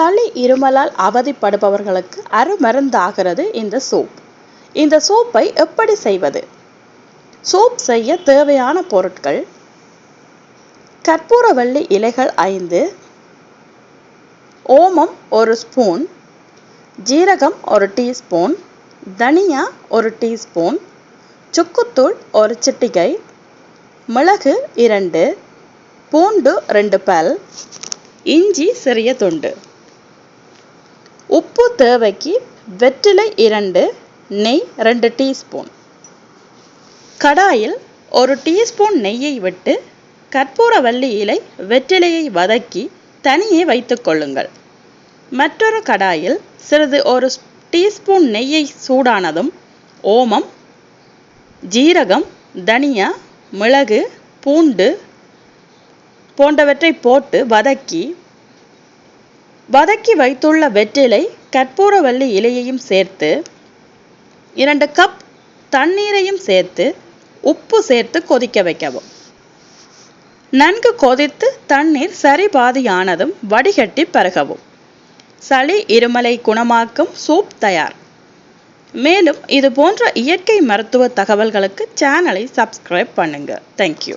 சளி இருமலால் அவதிப்படுபவர்களுக்கு அருமருந்தாகிறது இந்த சோப். இந்த சோப்பை எப்படி செய்வது? சோப் செய்ய தேவையான பொருட்கள் கற்பூரவள்ளி இலைகள் ஐந்து ஓமம் ஒரு ஸ்பூன் ஜீரகம் ஒரு டீஸ்பூன் தனியா ஒரு டீஸ்பூன் சுக்குத்தூள் ஒரு சிட்டிகை மிளகு இரண்டு பூண்டு ரெண்டு பல் இஞ்சி சிறிய துண்டு. உப்பு தேவைக்கு வெற்றிலை இரண்டு நெய் ரெண்டு டீஸ்பூன். கடாயில் ஒரு டீஸ்பூன் நெய்யை விட்டு கற்பூரவல்லி இலை வெற்றிலையை வதக்கி தனியே வைத்துக் கொள்ளுங்கள். மற்றொரு கடாயில் சிறிது ஒரு டீஸ்பூன் நெய்யை சூடானதும் ஓமம் ஜீரகம் தனியா மிளகு பூண்டு போன்றவற்றை போட்டு வதக்கி வதக்கி வைத்துள்ள வெற்றிலை கற்பூரவள்ளி இலையையும் சேர்த்து இரண்டு கப் தண்ணீரையும் சேர்த்து உப்பு சேர்த்து கொதிக்க வைக்கவும். நன்கு கொதித்து தண்ணீர் சரி பாதியானதும் வடிகட்டி பருகவும். சளி இருமலை குணமாக்கும் சூப் தயார். மேலும் இது போன்ற இயற்கை மருத்துவ தகவல்களுக்கு சேனலை சப்ஸ்கிரைப் பண்ணுங்க. தேங்க்யூ